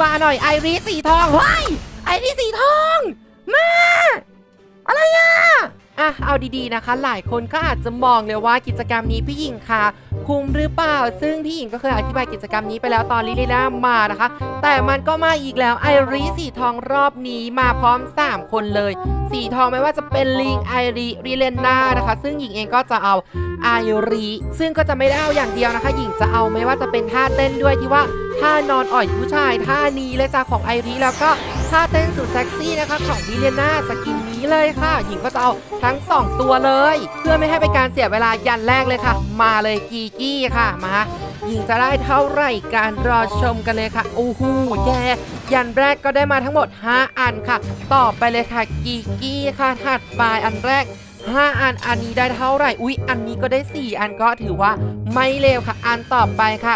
มาหน่อยไอริสสีทองเฮ้ยไอริสสีทอง มา อะไรอะ อะเอาดีๆนะคะ หลายคนก็อาจจะมองเลยว่ากิจกรรมนี้พี่หญิงค่ะ คุ้มหรือเปล่า ซึ่งพี่หญิงก็เคยอธิบายกิจกรรมนี้ไปแล้วตอนลิลิล่ามานะคะ แต่มันก็มาอีกแล้วไอริสีทองรอบนี้มาพร้อม 3 คนเลย สีทองไม่ว่าจะเป็นลิงไอริริเลนนานะคะ ซึ่งหญิงเองก็จะเอาไอริซึ่งก็จะไม่ได้เอาอย่างเดียวนะคะ หญิงจะเอาไม่ว่าจะเป็นท่าเต้นด้วยที่ว่าท่านอนอ่อยผู้ชายท่านี้เลยจ้าของไอริแล้วก็ ท่าเต้นสุดเซ็กซี่นะคะของริเลนนาสกินนี้เลยค่ะ หญิงก็จะเอาทั้ง 2 ตัวเลย เพื่อไม่ให้เป็นการเสียเวลายันแรกเลยค่ะ มาเลยกีกี้ค่ะมาหญิงจะได้เท่าไหร่การรอชมกันเลยค่ะโอ้โหแย่ยันแรกก็ได้มาทั้งหมด 5 อันค่ะ ต่อไปเลยค่ะกีกี้ค่ะถัดไปอันแรก 5 อัน อันนี้ได้เท่าไหร่ อุ๊ย อันนี้ก็ได้ 4 อันก็ถือว่าไม่เลวค่ะ อันต่อไปค่ะ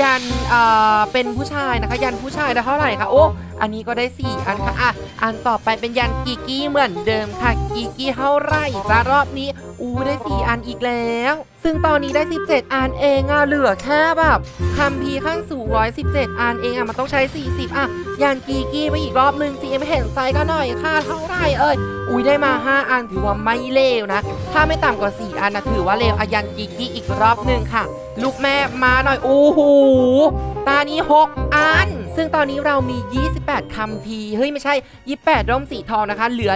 ยันเอ่อเป็นผู้ชายนะคะ ยันผู้ชายได้เท่าไหร่คะโอ้อันนี้ก็ได้ 4 อันค่ะอะอันต่อไปเป็นยันกีกี้เหมือนเดิมค่ะ กีกี้เท่าไหร่จ้ารอบนี้ อู้ได้ 4 อันอีกแล้ว ซึ่งตอนนี้ได้ 17 อันเองอะเหลือแค่แบบคัมพีขั้นสูง117 อันเองอะมันต้องใช้ 40 อะยันกีกี้ไปอีกรอบนึงจีไม่เห็นใจก็หน่อยค่ะเท่าไหร่เอ่ยอุ้ยได้มา 5 อันถือว่าไม่เลวนะ ถ้าไม่ต่ำกว่า 4 อันนะถือว่าเลวอายันกิกกี้อีกรอบหนึ่งค่ะ ลูกแม่มาหน่อยโอ้โหตานี้6ันซึ่งตอนนี้เรามี 28 คัมพีร์เฮ้ย ไม่ใช่ 28 ร่มสีทองนะคะ เหลือ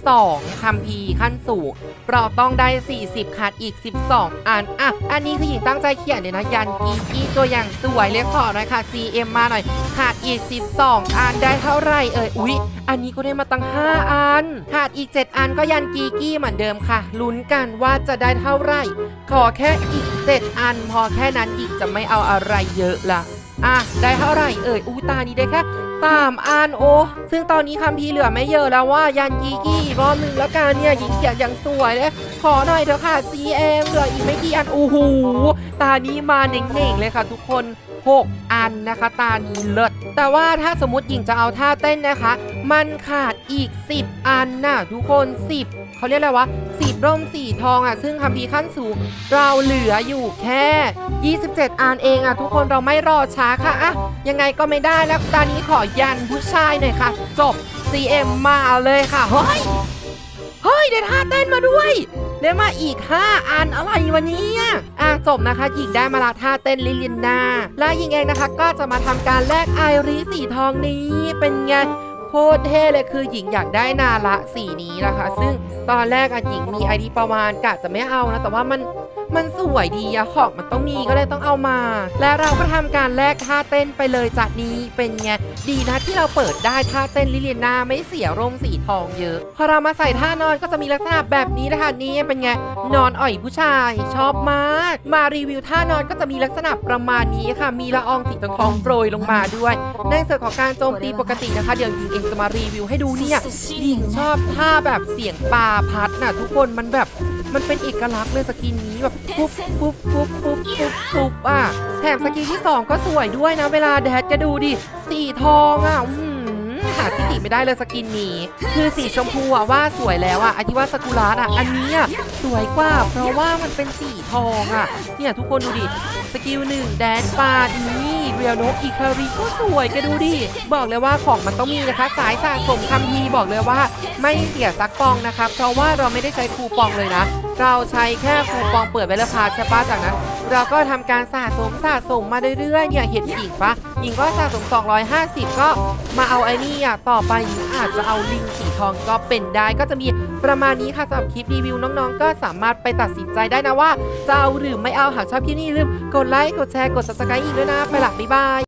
102 คัมพีร์ขั้นสูงเราต้องได้ 40ขาดอีก 12 อัน อะ อันนี้คือหญิงตั้งใจเขียนเลยนะ ยันกีกี้ตัวอย่างสวยเลยขอหน่อยค่ะ GM มาหน่อย ขาดอีก 12 อันได้เท่าไหร่เอ่ย อุ๊ย อันนี้ก็ได้มาตั้ง 5 อัน ขาดอีก 7 อันก็ยันกีกี้เหมือนเดิมค่ะ ลุ้นกันว่าจะได้เท่าไหร่ ขอแค่อีก 7 อัน พอแค่นั้นอีกจะไม่เอาอะไรเยอะละ อะได้เท่าไหร่เอ่ยอูตานี้ได้แค่สามอันโอ้ซึ่งตอนนี้คัมพีร์เหลือไม่เยอะแล้วว่ายันกีกี้รอบหนึ่งแล้วการเนี่ยหญิงเขียนอย่างสวยเลย ขอหน่อยเถอะค่ะ GM เหลืออีกไม่กี่อันโอ้โหตานี้มาเน่งๆเลยค่ะทุกคน 6 อันนะคะ ตานี้เลิศแต่ว่าถ้าสมมติหญิงจะเอาท่าเต้นนะคะ มันขาดอีก 10 อันน่ะทุกคน 10เขาเรียกอะไรวะ10ร่มสีทองอะ ซึ่งคัมภีขั้นสูง เราเหลืออยู่แค่ 27 อันเองอะ ทุกคนเราไม่รอช้าค่ะอะยังไงก็ไม่ได้แล้วตอนนี้ขอยันผู้ชายหน่อยค่ะ จบ GM มาเลยค่ะ เฮ้ย เฮ้ยได้ท่าเต้นมาด้วย ได้มาอีก 5 อันอะไรวันนี้อะจบนะคะหญิงได้มาละท่าเต้นลิลินนาและหญิงเองนะคะก็จะมาทำการแลกไอริสสีทองนี้เป็นไง คตรเท่เลยคือหญิงอยากได้นาละสีนี้นะคะ ซึ่งตอนแรกอะหญิงมีไอดีประมาณกะจะไม่เอานะ แต่ว่ามันมันสวยดีอะของมันต้องมีก็เลยต้องเอามา และเราก็ทำการแลกท่าเต้นไปเลยจากนี้เป็นไงดีนะที่เราเปิดได้ท่าเต้นลิเลียนาไม่เสียร่มสีทองเยอะ พอเรามาใส่ท่านอนก็จะมีลักษณะแบบนี้นะคะนี่เป็นไงนอนอ่อยผู้ชายชอบมาก มารีวิวท่านอนก็จะมีลักษณะประมาณนี้ค่ะ มีละอองสีทองโปรยลงมาด้วยในส่วนของการโจมตีปกตินะคะเดี๋ยวหญิงเองจะมารีวิวให้ดูเนี่ยหญิงชอบท่าแบบเสียงปลาพัดน่ะทุกคนมันแบบมันเป็นเอกลักษณ์เลยสกินนี้แบบปุ๊บปุ๊บปุ๊บปุ๊บปุ๊บปุ๊บอะแถมสกินที่สองก็สวยด้วยนะ เวลาแดดก็ดูดิ สีทองอะอืมาที่ติไม่ได้เลยสกินนี้คือสีชมพูอะว่าสวยแล้วอะอันที่ว่าสกุระอะอันนี้อะสวยกว่า เพราะว่ามันเป็นสีทองอะเนี่ยทุกคนดูดิสกิลหนึ่งแดนปาดนี่เรียลนกอีคาริก็สวยแกดูดิบอกเลยว่าของมันต้องมีนะคะ สายสะสมคัมภีบอกเลยว่า ไม่เสียสักปองนะคะเพราะว่าเราไม่ได้ใช้คูปองเลยนะ เราใช้แค่คูปองเปิดไวเลพาใช่ปะจากนั้น เราก็ทำการสะสมสะสมมาเรื่อยๆเนี่ยเห็นหญิงปะหญิงก็สะสม 250 ก็มาเอาไอ้นี่อะต่อไปอาจจะเอาลิงสีทองก็เป็นได้ก็จะมีประมาณนี้ค่ะสำหรับคลิปรีวิวน้องๆ ก็สามารถไปตัดสินใจได้นะว่าจะเอาหรือไม่เอาหากชอบคลิปนี้อย่าลืมกดไลค์กดแชร์กด subscribe อีกด้วยนะ ไปหลักบ๊ายบาย